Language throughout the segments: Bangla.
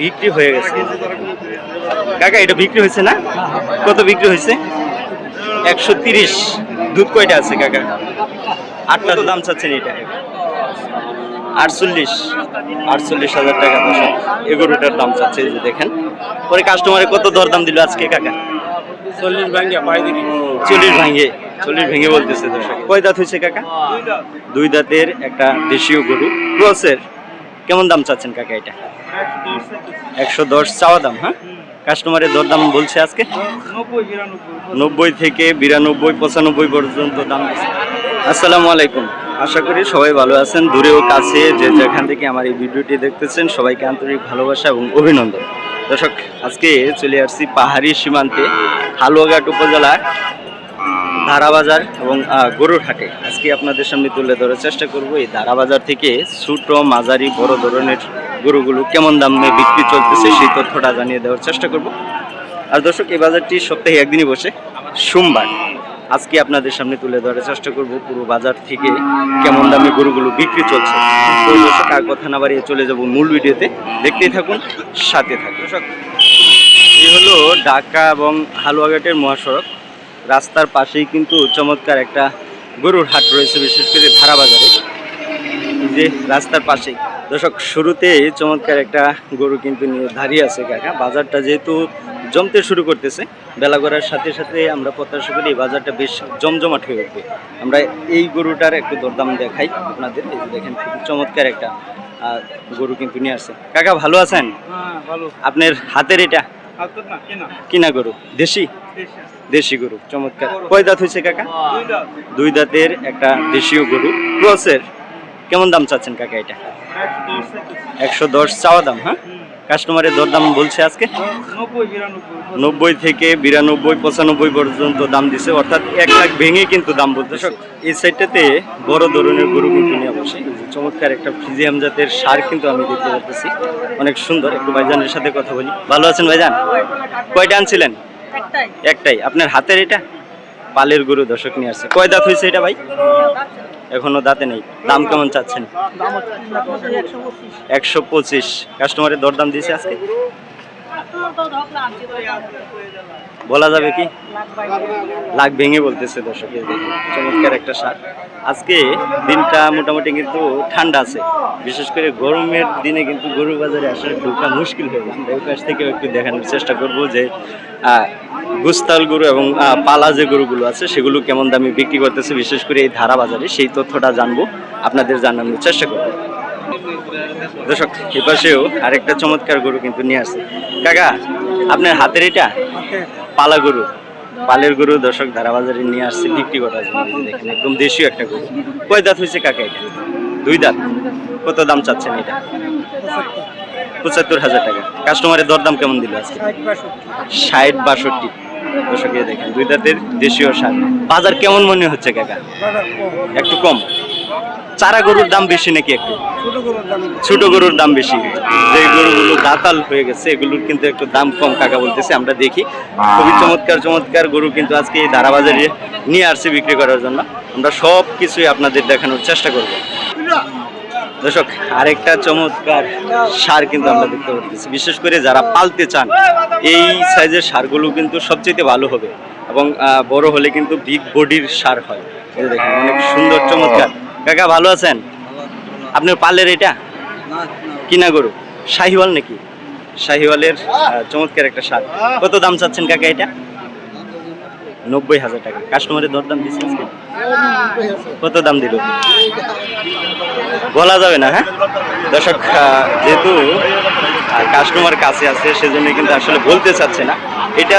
বিক্রি হয়ে গেছে। কাকা এটা বিক্রি হয়েছে না? কত বিক্রি হয়েছে? একশো তিরিশ। দুধ কয়টা আছে কাকা? আটটা দাম চাচ্ছেন এটা। আটচল্লিশ। আটচল্লিশ হাজার টাকা দশক এগুলোটার দাম চাচ্ছে যে দেখেন। পরে কাস্টমারে কত দর দাম দিল আজকে কাকা? চল্লিশ দিবি চল্লিশ ভেঙে চল্লিশ ভেঙে বলতেছে দর্শক। কয় দাঁত হয়েছে কাকা? দুই দাঁতের একটা দেশীয় গরু। ক্রসের কেমন দাম চাচ্ছেন কাকা এটা? একশো দশ চাওয়া দাম হ্যাঁ? কাস্টমারের দরদাম বলছে আজকে? নব্বই থেকে বিরানব্বই, পঁচানব্বই পর্যন্ত দাম আসসালামু আলাইকুম। আশা করি সবাই ভালো আছেন, দূরে ও কাছে যে যেখান থেকে আমার এই ভিডিওটি দেখতেছেন, সবাইকে আন্তরিক ভালোবাসা এবং অভিনন্দন। দর্শক, আজকে চলে আসছি পাহাড়ি সীমান্তে, হালুয়াঘাট উপজেলার ধারাবাজার এবং গরুর হাটে। আজকে আপনাদের সামনে তুলে ধরার চেষ্টা করব এই ধারাবাজার থেকে ছোট, মাঝারি, বড় ধরনের গরুগুলো কেমন দামে বিক্রি চলতেছে সেই তথ্যটা জানিয়ে দেওয়ার চেষ্টা করব। আর দর্শক, এই বাজারটি সপ্তাহে একদিনই বসে, সোমবার। আজকে আপনাদের সামনে তুলে ধরার চেষ্টা করব পুরো বাজার থেকে কেমন দামে গরুগুলো বিক্রি চলছে। আর কথা না বাড়িয়ে চলে যাব মূল ভিডিওতে। দেখতেই থাকুন, সাথে থাকুন। দর্শক এই হলো ঢাকা এবং হালুয়াঘাটের মহাসড়ক। রাস্তার পাশেই কিন্তু চমৎকার একটা গরুর হাট রয়েছে বিশেষ করে ধারাবাজারে। যে রাস্তার পাশেই। দর্শক শুরুতে চমৎকার একটা গরু কিন্তু নিয়ে দাঁড়িয়ে আছে কাকা। বাজারটা যেহেতু জমতে শুরু করতেছে বেলা করার সাথে সাথে আমরা প্রত্যাশা করি এই বাজারটা বেশ জমজমাট হয়ে উঠবে। আমরা এই গরুটার একটু দরদাম দেখাই আপনাদের। এই যে দেখেন খুব চমৎকার একটা গরু কিন্তু নিয়ে আসছে। কাকা ভালো আছেন? হ্যাঁ ভালো। আপনার হাতের এটা কিনা গরু? দেশি? দেশি গরু, চমৎকার। কয় দাঁত হয়েছে কাকা? দুই দাঁতের একটা দেশীয় গরু। ক্রসের, কেমন দাম চাচ্ছেন কাকা এটা? একশো দশ চাওয়া দাম হ্যাঁ? কাস্টমারের দরদাম বলছে আজকে? নব্বই থেকে বিরানব্বই, পঁচানব্বই পর্যন্ত দাম দিছে। অর্থাৎ এক লাখ ভেঙে কিন্তু দাম বলতেছে এই সাইডটাতে বড় ধরনের গরু কিন্তু নিয়ে বসে। চমৎকার একটা ফ্রিজিয়াম জাতের সার কিন্তু আমি দেখতে পাচ্ছি অনেক সুন্দর। একটু ভাইজানের সাথে কথা বলি। ভালো আছেন ভাইজান? কয়টা আনছিলেন? একটাই। আপনার হাতের এটা? পালের গরু দর্শক নিয়ে আসছে। কয় দাঁত হয়েছে এটা ভাই? এখনও দাঁতে নেই। দাম কেমন চাচ্ছেন? একশো পঁচিশ। কাস্টমারের দরদাম দিয়েছে আজকে? বলা যাবে কি? লাখ ভেঙে বলতেছে দর্শক চমৎকার একটা সার। আজকে দিনটা মোটামুটি কিন্তু ঠান্ডা আছে। বিশেষ করে গরমের দিনে কিন্তু গরু বাজারে আসলে ঢোকা মুশকিল হয়ে যায় পাশ থেকেও একটু দেখানোর চেষ্টা করব যে গুস্তাল গরু এবং পালা যে গরুগুলো আছে, সেগুলো কেমন দামে বিক্রি করতেছে, বিশেষ করে এই ধারা বাজারে। সেই তথ্যটা জানব, আপনাদের জানানোর চেষ্টা করব। দর্শক, এ পাশেও আরেকটা চমৎকার গরু কিন্তু নিয়ে আসছে। কাকা আপনার হাতের এটা? পালা গরু। পালের গরু দর্শক ধারাবাজারে নিয়ে আসছে বিক্রি করার জন্য। দেখেন একদম দেশীয় একটা গরু। কয় দাঁত হয়েছে কাকা এটা? দুই দাঁত। কত দাম চাচ্ছেন এটা? পঁচাত্তর হাজার টাকা। কাস্টমারের দরদাম কেমন দিল আজকে? ষাট বাষট্টি। দর্শক দেখেন দুই দাঁতের দেশীয় সার। বাজার কেমন মনে হচ্ছে কাকা? একটু কম? চারা গরুর দাম বেশি নাকি একটু? ছোট গরুর দাম বেশি। যে গরুগুলো দাতাল হয়ে গেছে এগুলোর কিন্তু একটু দাম কম কাকা বলতেছে আমরা দেখি। খুবই চমৎকার চমৎকার গরু কিন্তু আজকে এই ধারাবাজারে নিয়ে আসছে বিক্রি করার জন্য। আমরা সব কিছুই আপনাদের দেখানোর চেষ্টা করব। দর্শক আরেকটা চমৎকার সার কিন্তু আমরা দেখতে পাচ্ছি। বিশেষ করে যারা পালতে চান এই সাইজের সারগুলো কিন্তু সবচেয়ে ভালো হবে এবং বড় হলে কিন্তু বিগ বডির সার হয়। দেখেন অনেক সুন্দর চমৎকার। কাকা, ভালো আছেন? আপনার পালের এটা? কিনা গরু? শাহিওয়াল নাকি? শাহিওয়ালের চমৎকার একটা সার। কত দাম চাচ্ছেন কাকা এটা? নব্বই হাজার টাকা। কাস্টমারের দরদাম দিচ্ছে আজকে? কত দাম দিল? বলা যাবে না হ্যাঁ? দর্শক যেহেতু কাস্টমার কাছে আছে সেজন্য কিন্তু আসলে বলতে চাচ্ছে না। এটা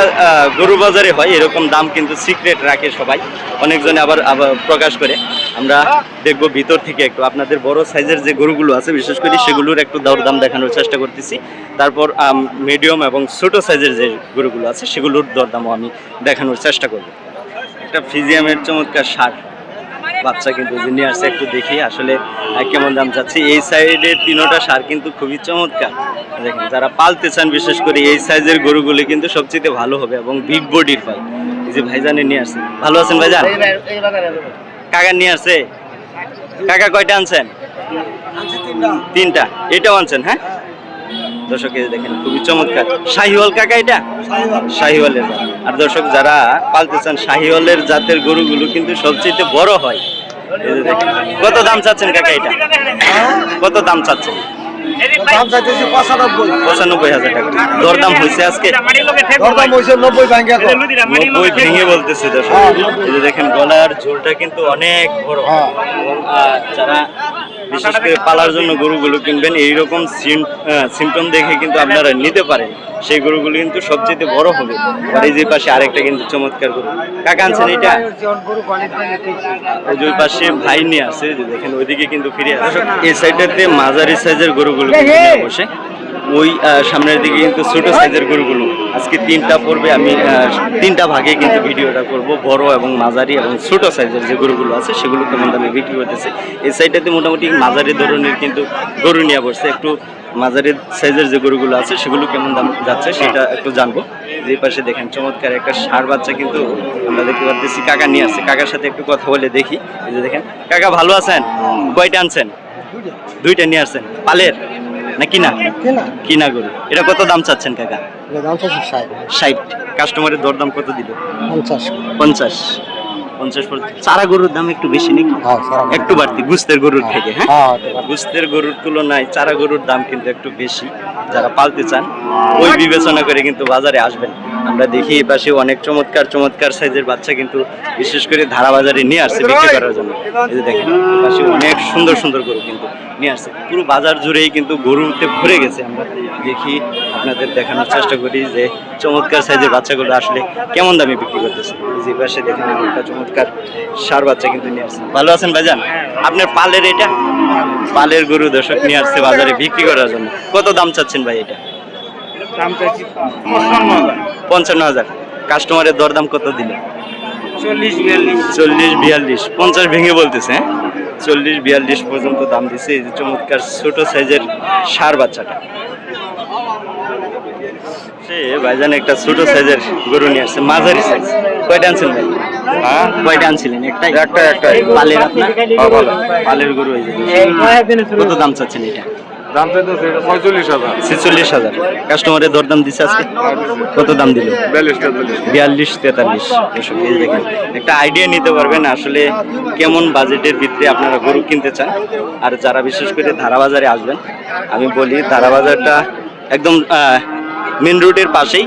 গরু বাজারে হয়, এরকম দাম কিন্তু সিক্রেট রাখে সবাই। অনেকজনে আবার আবার প্রকাশ করে। আমরা দেখব ভিতর থেকে একটু। আপনাদের বড় সাইজের যে গরুগুলো আছে, বিশেষ করে সেগুলোর একটু দরদাম দেখানোর চেষ্টা করতেছি। তারপর মিডিয়াম এবং ছোট সাইজের যে গরুগুলো আছে, সেগুলোর দরদামও আমি দেখানোর চেষ্টা করব। একটা ফিজিয়ামের চমৎকার সার। বাচ্চা কিন্তু যে নিয়ে আসছে একটু দেখি আসলে কেমন দাম যাচ্ছে এই সাইডের তিনোটা সার কিন্তু খুবই চমৎকার। দেখেন যারা পালতে চান বিশেষ করে এই সাইজের গরুগুলি কিন্তু সবচেয়ে ভালো হবে এবং বিগ বডির হয়। এই যে ভাইজানে নিয়ে আসছে ভালো আছেন ভাইজান? কাকা নিয়ে আসছে? কাকা কয়টা আনছেন? তিনটা। এটাও আনছেন হ্যাঁ? দর্শক এই দেখেন খুবই চমৎকার। শাহিওয়াল কাকা এটা? শাহিওয়ালের। আর দর্শক যারা পালতে চান শাহিওয়ালের জাতের গরুগুলো কিন্তু সবচেয়ে বড় হয়। কত দাম চাচ্ছেন কাকা এটা? কত দাম চাচ্ছেন? পঁচানব্বই। হাজার টাকা। দরদাম হয়েছে আজকে? দরদাম হয়েছে নব্বই ব্যাংকে নব্বই ভেঙে বলতেছে দর্শক। দেখেন গলার ঝোলটা কিন্তু অনেক বড়। হ্যাঁ। যারা বিশেষ করে পালার জন্য গরুগুলো কিনবেন, এইরকম সিমটম দেখে কিন্তু আপনারা নিতে পারেন। সেই গরুগুলো কিন্তু সবচেয়ে বড় হবে। আর এই যে পাশে আরেকটা কিন্তু চমৎকার গরু। কাকা আনছেন এটা? ওই পাশে ভাই নিয়ে আছে দেখেন, ওইদিকে কিন্তু ফিরে আসে। এই সাইডটাতে মাঝারি সাইজের গরুগুলো বসে। ওই সামনের দিকে কিন্তু ছোট সাইজের গরুগুলো। আজকে তিনটা পড়বে, আমি তিনটা ভাগে কিন্তু ভিডিওটা করব, বড় এবং মাঝারি এবং ছোট সাইজের যে গরুগুলো আছে, সেগুলো কেমন দামে বিক্রি করতেছে এই সাইডটাতে মোটামুটি মাঝারি ধরনের কিন্তু গরু নিয়ে বসছে, একটু মাঝারি সাইজের যে গরুগুলো আছে, সেগুলো কেমন দাম যাচ্ছে সেটা একটু জানব। যে পাশে দেখেন, চমৎকার একটা সার বাচ্চা কিন্তু আমরা দেখতে পাচ্ছি কাকা নিয়ে আসছে। কাকার সাথে একটু কথা বলে দেখি। যে দেখেন, কাকা ভালো আছেন? কয়টা আনছেন? দুইটা নিয়ে আসছেন। পালের? না কিনা? কিনা। গরু। এটা কত দাম চাচ্ছেন কাকা? দাম চাচ্ছেন ষাট। ষাট। কাস্টমারের দরদাম কত দিল? পঞ্চাশ। পঞ্চাশ। পঞ্চাশ চারা গরুর দাম একটু বেশি নাকি? হ্যাঁ একটু বাড়তি গুস্তের গরুর থেকে হ্যাঁ? হ্যাঁ গুস্তের গরুর তুলনায় চারা গরুর দাম কিন্তু একটু বেশি যারা পালতে চান ওই বিবেচনা করে কিন্তু বাজারে আসবেন। আমরা দেখি এই পাশে অনেক চমৎকার চমৎকার সাইজের বাচ্চা কিন্তু বিশেষ করে ধারা বাজারে নিয়ে আসছে বিক্রি করার জন্য। এই যে দেখেন পাশে অনেক সুন্দর সুন্দর গরু কিন্তু নিয়ে আসছে। পুরো বাজার জুড়েই কিন্তু গরুতে ভরে গেছে। আমরা দেখি আপনাদের দেখানোর চেষ্টা করি যে চমৎকার সাইজের বাচ্চাগুলো আসলে কেমন দামে বিক্রি করতেছে। এই যে পাশে দেখেন একটা চমৎকার সার বাচ্চা কিন্তু নিয়ে আসছে। ভালো আছেন ভাইজান? আপনার পালের এটা? পালের গরু দর্শক নিয়ে আসছে বাজারে বিক্রি করার জন্য। কত দাম চাচ্ছেন ভাই এটা? পঞ্চান্ন হাজার। কাস্টমারের দরদাম কত দিল? চল্লিশ বিয়াল্লিশ। চল্লিশ বিয়াল্লিশ। পঞ্চাশ ভেঙে বলতেছে হ্যাঁ? চল্লিশ বিয়াল্লিশ পর্যন্ত দাম দিছে। এই যে চমৎকার ছোট সাইজের সার বাচ্চাটা। সে ভাইজান একটা ছোট সাইজের গরু নিয়ে আসছে। মাঝারি সাইজ কয়টা আনছেন ভাই? হ্যাঁ কয়টা আনছিলেন? একটাই? একটা একটা। পালের আপনার? পালের। গরু এই যে। কত দাম চাচ্ছেন এটা? দাম চাইতেছি এটা পঁয়তাল্লিশ হাজার। ছেচল্লিশ হাজার। কাস্টমারের দরদাম দিছে আজকে? কত দাম দিল? বিয়াল্লিশ তেতাল্লিশ। বিয়াল্লিশ তেতাল্লিশ। দর্শক, দেখেন একটা আইডিয়া নিতে পারবেন আসলে কেমন বাজেটের ভিতরে আপনারা গরু কিনতে চান। আর যারা বিশেষ করে ধারাবাজারে আসবেন আমি বলি ধারাবাজারটা একদম মেন রোডের পাশেই।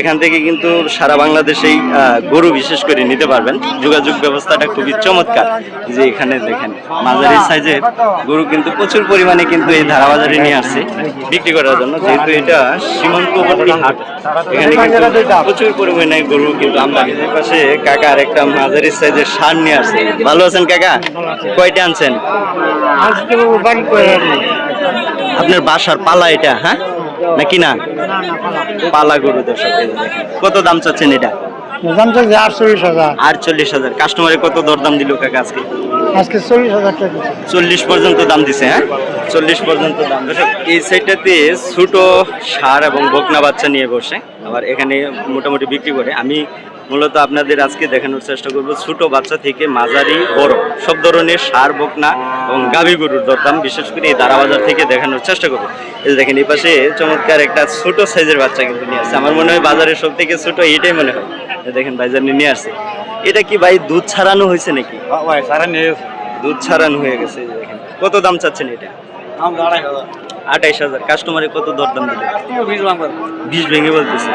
এখান থেকে কিন্তু সারা বাংলাদেশেই গরু বিশেষ করে নিতে পারবেন। যোগাযোগ ব্যবস্থাটা খুবই চমৎকার। যে এখানে দেখেন মাঝারি সাইজের গরু কিন্তু প্রচুর পরিমাণে কিন্তু এই ধারাবাজারে নিয়ে আসছে বিক্রি করার জন্য। যেহেতু এটা সীমান্তবর্তী হাট এখানে কিন্তু প্রচুর পরিমাণে গরু কিন্তু আমদানি। পাশে কাকা আর একটা মাঝারি সাইজের সার নিয়ে আসছে। ভালো আছেন কাকা? কয়টা আনছেন? আপনার বাসার পালা এটা হ্যাঁ? নাকি না? পালা গরু দর্শক। কত দাম চাচ্ছেন এটা? দাম চাইছি আটচল্লিশ হাজার। আটচল্লিশ হাজার। কাস্টমারে কত দরদাম দিল কাকা আজকে? আজকে চল্লিশ হাজার টাকা চল্লিশ পর্যন্ত দাম দিছে হ্যাঁ? চল্লিশ পর্যন্ত দাম। এই সাইডটাতে ছোট সার এবং বকনা বাচ্চা নিয়ে বসে। আবার এখানে মোটামুটি বিক্রি করে। আমি মূলত আপনাদের আজকে দেখানোর চেষ্টা করব ছোট বাচ্চা থেকে মাঝারি বড়। সব ধরনের সার বকনা এবং গাভী গরুর দরদাম বিশেষ করে এই দারাবাজার থেকে দেখানোর চেষ্টা করব। এই দেখেন এই পাশে চমৎকার একটা ছোট সাইজের বাচ্চা কিন্তু নিয়ে আসছে। আমার মনে হয় বাজারের সব থেকে ছোট এটাই মনে হয়। দেখেন ভাইজান নিয়ে আসছে। এটা কি ভাই দুধ ছাড়ানো হয়েছে নাকি? ভাই নিয়ে দুধ ছাড়ানো হয়ে গেছে দেখেন। কত দাম চাচ্ছেন এটা? আড়াই হাজার। আঠাইশ হাজার। কাস্টমারে কত দরদাম দিল বিশ বিষ ভেঙে বলতেছে।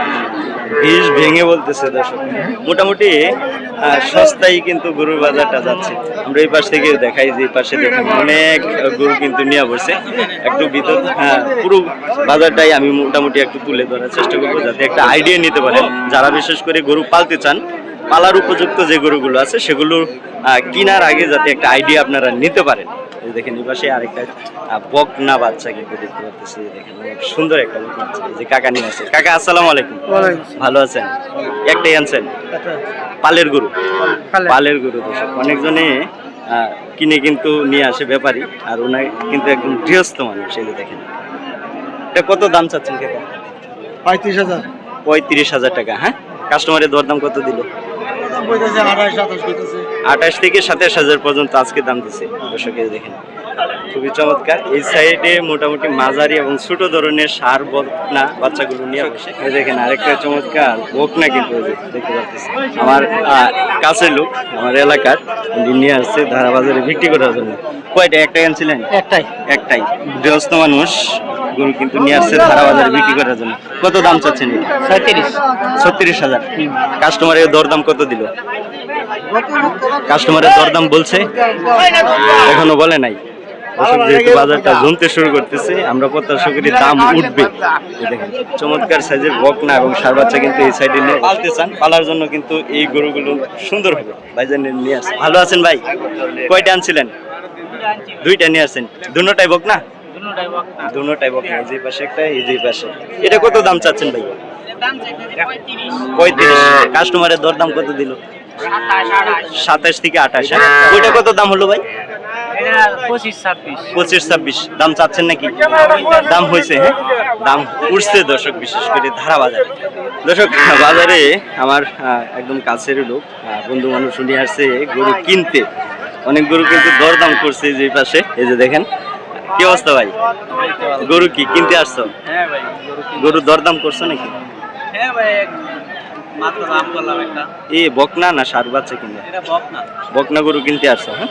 বিষ ভেঙে বলতেছে দর্শক। মোটামুটি সস্তায় কিন্তু গরুর বাজারটা যাচ্ছে। আমরা এই পাশ থেকে দেখাই যে পাশে দেখেন, অনেক গরু কিন্তু নিয়ে বসে। একটু ভিতর হ্যাঁ পুরো বাজারটাই আমি মোটামুটি একটু তুলে ধরার চেষ্টা করব যাতে একটা আইডিয়া নিতে পারেন। যারা বিশেষ করে গরু পালতে চান, পালার উপযুক্ত যে গরুগুলো আছে, সেগুলো কেনার আগে যাতে একটা আইডিয়া আপনারা নিতে পারেন। দেখেন এই পাশে আরেকটা বকনা বাচ্চা কিন্তু দেখতে পাচ্ছি দেখেন সুন্দর একটা বকনা বাচ্চা। যে কাকা নিয়ে আছে কাকা আসসালামু আলাইকুম। ভালো আছেন? একটাই আনছেন? পালের গরু। পালের। গরু অনেকজনে আহ, কিনে কিন্তু নিয়ে আসে ব্যাপারী আর ওনার কিন্তু একদম গৃহস্থ মানুষ। এই যে দেখেন। এটা কত দাম চাচ্ছেন কাকা? পঁয়ত্রিশ হাজার। পঁয়ত্রিশ হাজার টাকা হ্যাঁ? কাস্টমারের দরদাম কত দিল? আঠাশ থেকে সাতাশ হাজার পর্যন্ত আজকে দাম দিছে দর্শক দেখেন। খুবই চমৎকার। এই সাইডে মোটামুটি মাঝারি এবং ছোট ধরনের সার বকনা বাচ্চাগুলো নিয়ে বসে দেখেন আরেকটা চমৎকার বকনা কিন্তু দেখতে পাচ্ছেন। আমার কাছের লোক আমার এলাকার নিয়ে আসছে ধারা বাজারে বিক্রি করার জন্য। কয়টা একটাই আনছিলেন? একটাই। একটাই। গৃহস্থ মানুষ গরু কিন্তু নিয়ে আসছে ধারা বাজারে বিক্রি করার জন্য। কত দাম চাচ্ছেন এটা? ছয়ত্রিশ। ছত্রিশ হাজার। কাস্টমারের দরদাম কত দিল? কাস্টমারের দরদাম বলছে এখনও বলে নাই। যেহেতু বাজারটা জমতে শুরু করতেছে আমরা প্রত্যাশা করি দাম উঠবে। দেখেন চমৎকার সাইজের বকনা এবং সার বাচ্চা কিন্তু এই সাইডে নিয়ে পালতে চান। পালার জন্য কিন্তু এই গরুগুলো সুন্দর হবে। ভাইজান নিয়ে আসে ভালো আছেন ভাই? কয়টা আনছিলেন? দুইটা নিয়ে আসেন দুটাই বকনা? দুটাই বকনা এই যে পাশে একটা এই যে পাশে। এটা কত দাম চাচ্ছেন ভাই পঁয়ত্রিশ। কাস্টমারের দরদাম কত দিল? সাতাশ থেকে আঠাশ ওইটা কত দাম হলো ভাই? পঁচিশ ছাব্বিশ। দাম চাচ্ছেন নাকি? দাম হয়েছে হ্যাঁ? দাম উঠছে দর্শক বিশেষ করে ধারা বাজারে দর্শক বাজারে আমার আহ, একদম কাছের লোক বন্ধু মানুষ নিয়ে আসছে গরু কিনতে। অনেক গরু কিন্তু দরদাম করছে যে পাশে এই যে দেখেন। কি অবস্থা ভাই? গরু কি কিনতে আসছো? হ্যাঁ ভাই গরু দরদাম করছ নাকি? হ্যাঁ ভাই মাত্র দাম করলাম একটা। এ বকনা না সার বাচ্চা কিনবে এটা বকনা। গরু কিনতে আসছো হ্যাঁ?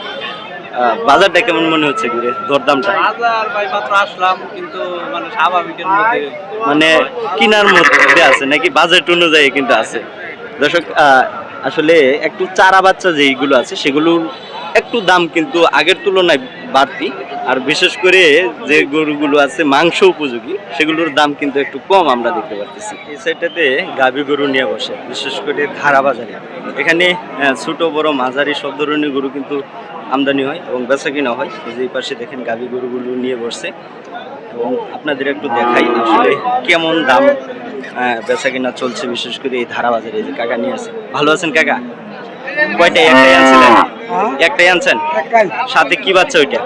বাজারটা কেমন মনে হচ্ছে ঘুরে দরদামটা? হাজার ভাই মাত্র আসলাম কিন্তু মানে স্বাভাবিকের মধ্যে মানে কিনার মধ্যে আছে নাকি? বাজেট অনুযায়ী কিন্তু আছে। দর্শক আসলে একটু চারা বাচ্চা যেইগুলো আছে সেগুলোর একটু দাম কিন্তু আগের তুলনায় বাড়তি। আর বিশেষ করে যে গরুগুলো আছে মাংস উপযোগী সেগুলোর দাম কিন্তু একটু কম আমরা দেখতে পাচ্ছি এই সাইডটাতে গাভী গরু নিয়ে বসে বিশেষ করে ধারা বাজারে। এখানে ছোট বড় মাঝারি সব ধরনের গরু কিন্তু আমদানি হয় এবং বেচা কিনা হয়। এই যে পাশে দেখেন গাভী গরুগুলো নিয়ে বসছে এবং আপনাদের একটু দেখাই আসলে কেমন দাম বেচা কিনা চলছে বিশেষ করে এই ধারা বাজারে। যে কাকা নিয়ে আছে ভালো আছেন কাকা? কয়টাই একটাই আনছিলেন? একটাই আনছেন? সাথে কি বাচ্চা ওইটা?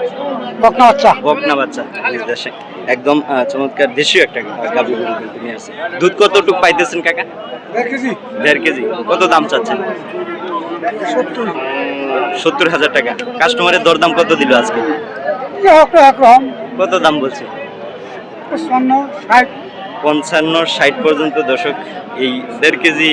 বকনা বাচ্চা? বকনা বাচ্চা। দেশে একদম চমৎকার দেশীয় একটা গাভী গরু কিন্তু নিয়ে আছে দুধ কতটুকু পাইতেছেন কাকা? কেজি। দেড় কেজি। কত দাম চাচ্ছেন? সত্তর। হাজার টাকা। কাস্টমারের দরদাম কত দিল আজকে? একরকম। কত দাম বলছে? পঞ্চান্ন ষাট পর্যন্ত দর্শক এই দেড় কেজি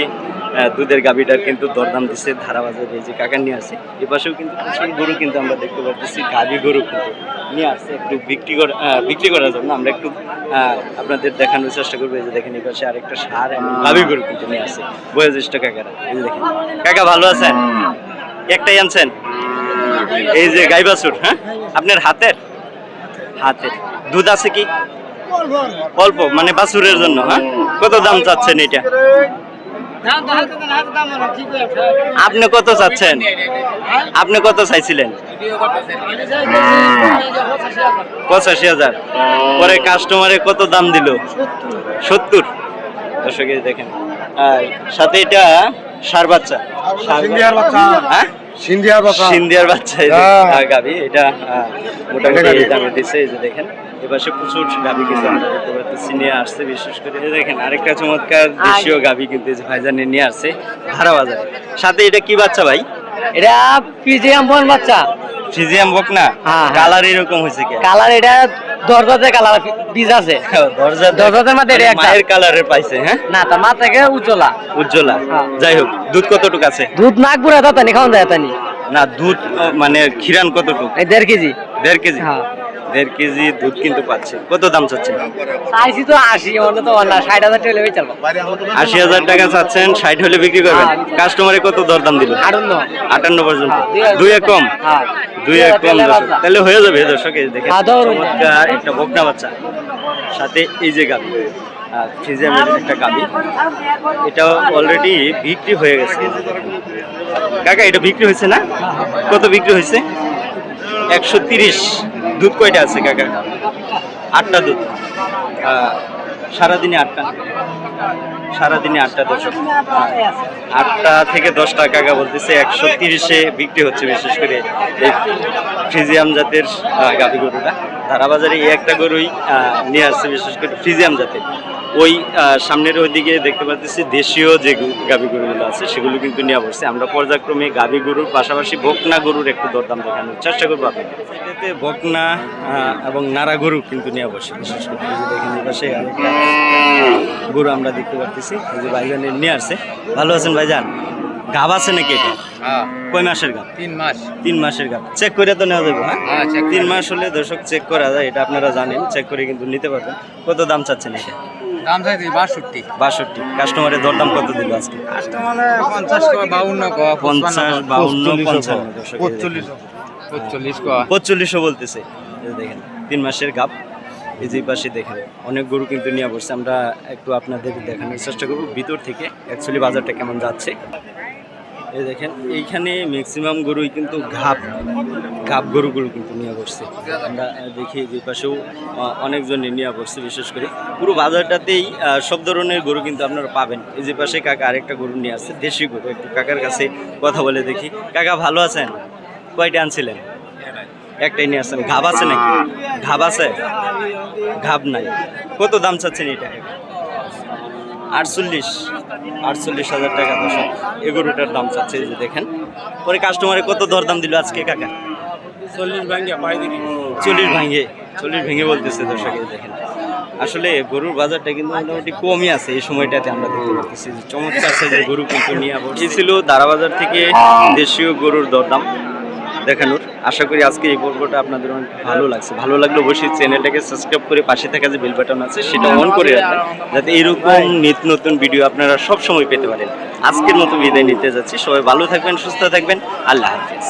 দুধের গাভীটার কিন্তু দরদাম দিচ্ছে ধারা বাজারে এই যে কাকা নিয়ে আসে এ পাশেও কিন্তু প্রচুর গরু কিন্তু আমরা দেখতে পাচ্ছি গাভী গরু কিন্তু নিয়ে আসছে একটু বিক্রি করা বিক্রি করার জন্য। আমরা একটু আপনাদের দেখানোর চেষ্টা করব এই যে দেখেন এই পাশে আরেকটা সার এবং গাভী গরু কিন্তু নিয়ে আসে বয়োজ্যেষ্ঠ কাকারা। এই যে দেখেন কাকা ভালো আছেন? একটাই আনছেন? এই যে গাই বাছুর হ্যাঁ? আপনার হাতের? হাতের। দুধ আছে কি? অল্প মানে বাছুরের জন্য হ্যাঁ? কত দাম চাচ্ছেন এটা? আপনি কত চাচ্ছেন? আপনি কত চাইছিলেন? পঁচাশি হাজার। পরে কাস্টমারে কত দাম দিল? সত্তর। দর্শক দেখেন। আর সাথে এটা সার বাচ্চা। হ্যাঁ? সিন্ধিয়ার বাচ্চা। সিন্ধিয়ার বাচ্চা হ্যাঁ। গাভী এটা মোটামুটি গাভী। এই দামে দিচ্ছে এই যে দেখেন এপাশে প্রচুর গাভী কিন্তু আমরা দেখতে পাচ্ছি নিয়ে আসছে বিশেষ করে দেখেন আরেকটা চমৎকার দেশীয় গাভী কিন্তু এই যে ভাইজানে নিয়ে আসছে ভাড়া বাজারে। সাথে এটা কি বাচ্চা ভাই? এটা পিজিএম ফোন বাচ্চা। ফিজিয়াম বক না? হ্যাঁ, হ্যাঁ। কালার এরকম হয়েছে কি? কালার এটা দরজাতে কালার বীজ আছে। দরজা মাঝে একটা। মায়ের কালারের পাইছে হ্যাঁ? না তার মা থেকে উজ্জ্বলা। উজ্জ্বলা। হ্যাঁ। যাই হোক দুধ কতটুকু আছে? দুধ নাকপুরা তাতানি খাওয়ান যায় তানি না দুধ মানে খিরান কতটুকু? এই দেড় কেজি। দেড় কেজি? হ্যাঁ। দেড় কেজি দুধ কিন্তু পাচ্ছে। কত দাম চাচ্ছে চাইছি তো আশি অন্য তো না ষাট হাজার টাকা লেবে চালবো। আশি হাজার টাকা চাচ্ছেন ষাট হলে বিক্রি করবেন। হ্যাঁ। কাস্টমারে কত দরদাম দিল আটান্ন। আটান্ন পর্যন্ত। হ্যাঁ, দুই এক কম? হ্যাঁ। দুই এক কম। তাহলে হয়ে যাবে দর্শক এই হ্যাঁ, চমৎকার একটা বকনা বাচ্চা। সাথে এই যে গাবি। ফিজিয়ামের একটা গাবি। এটা অলরেডি বিক্রি হয়ে গেছে। কাকা এটা বিক্রি হয়েছে না? কত বিক্রি হয়েছে? একশো তিরিশ। দুধ কয়টা আছে, কাকা? আটটা দুধ। সারাদিনে আটটা? সারাদিনে আটটা দশক আটটা থেকে দশটা, কাকা বলতেছে, একশো তিরিশে বিক্রি হচ্ছে বিশেষ করে এই ফ্রিজিয়াম জাতের গাভী গরুটা। ধারাবাজারে এই একটা গরুই নিয়ে আসছে বিশেষ করে ফ্রিজিয়াম জাতের। ওই আহ, সামনের ওইদিকে দেখতে পাচ্ছি দেশীয় যে গাভী গরুগুলো আছে সেগুলো কিন্তু নিয়ে বসছে। আমরা পর্যায়ক্রমে গাভী গরুর পাশাপাশি বকনা গরুর একটু দরদাম দেখানোর চেষ্টা করব আপনাকে এটাতে বকনা এবং নারা গরু কিন্তু নিয়ে বসে। বিশেষ করে যে দেখেন পাশে আরেকটা গরু আমরা দেখতে পাচ্ছি এই যে ভাইজানের নিয়ে আসছে। ভালো আছেন ভাইজান? গাব আছে নাকি এটা? হ্যাঁ। কয় মাসের গাব? তিন মাস। তিন মাসের গাব। চেক করে তো নেওয়া যাবে হ্যাঁ তিন মাস হলে দর্শক চেক করা যায় এটা আপনারা জানেন চেক করে কিন্তু নিতে পারবেন। কত দাম চাচ্ছেন এটা? দাম চাইছি বাষট্টি। বাষট্টি। কাস্টমারের দরদাম কত দিল আজকে? কাস্টমারে পঞ্চাশ বাউন্ন পঞ্চাশ বাউন্ন পঞ্চান্ন। পঁচল্লিশ পঁচল্লিশ বলতেছে। দেখেন তিন মাসের গাপ এই যে পাশে দেখেন অনেক গরু কিন্তু নিয়ে বসছে। আমরা একটু আপনাদের দেখানোর চেষ্টা করব। ভিতর থেকে অ্যাকচুয়ালি বাজারটা কেমন যাচ্ছে। দেখেন, এইখানে ম্যাক্সিমাম গরুই কিন্তু ঘাপ ঘাপ গরুগুলো কিন্তু নিয়ে বসছে। আমরা দেখি যে পাশেও অনেকজনই নিয়ে বসছে, বিশেষ করে। পুরো বাজারটাতেই সব ধরনের গরু কিন্তু আপনারা পাবেন। এই যে পাশে কাকা আরেকটা গরু নিয়ে আসছে, দেশি গরু। একটু কাকার কাছে কথা বলে দেখি। কাকা, ভালো আছেন? কয়টা আনছিলেন? একটাই নিয়ে আসছেন। ঘাব আছে নাকি? ঘাব আছে? ঘাব নাই। কত দাম চাচ্ছেন এটা? আটচল্লিশ আটচল্লিশ হাজার টাকা দশ গরুটার দাম চাচ্ছে যে দেখেন। পরে কাস্টমারে কত দরদাম দিল আজকে কাকা? চল্লিশ দিবি। চল্লিশ ভাঙে চল্লিশ ভেঙে বলতেছে দর্শক দেখেন। আসলে গরুর বাজারটা কিন্তু মোটামুটি কমই আছে এই সময়টাতে আমরা দেখতে পাচ্ছি যে চমৎকার সাইজের গরু কিন্তু নিয়ে বসে ছিল দারাবাজার থেকে দেশীয় গরুর দরদাম। দেখানোর আশা করি আজকে এই পর্বটা আপনাদের অনেক ভালো লাগছে। ভালো লাগলে অবশ্যই চ্যানেলটাকে সাবস্ক্রাইব করে পাশে থাকা যে বেল বাটন আছে, সেটা অন করে রাখবেন, যাতে এরকম নিত্য নতুন ভিডিও আপনারা সব সময় পেতে পারেন। আজকের মতো বিদায় নিতে যাচ্ছি। সবাই ভালো থাকবেন, সুস্থ থাকবেন। আল্লাহ হাফিজ।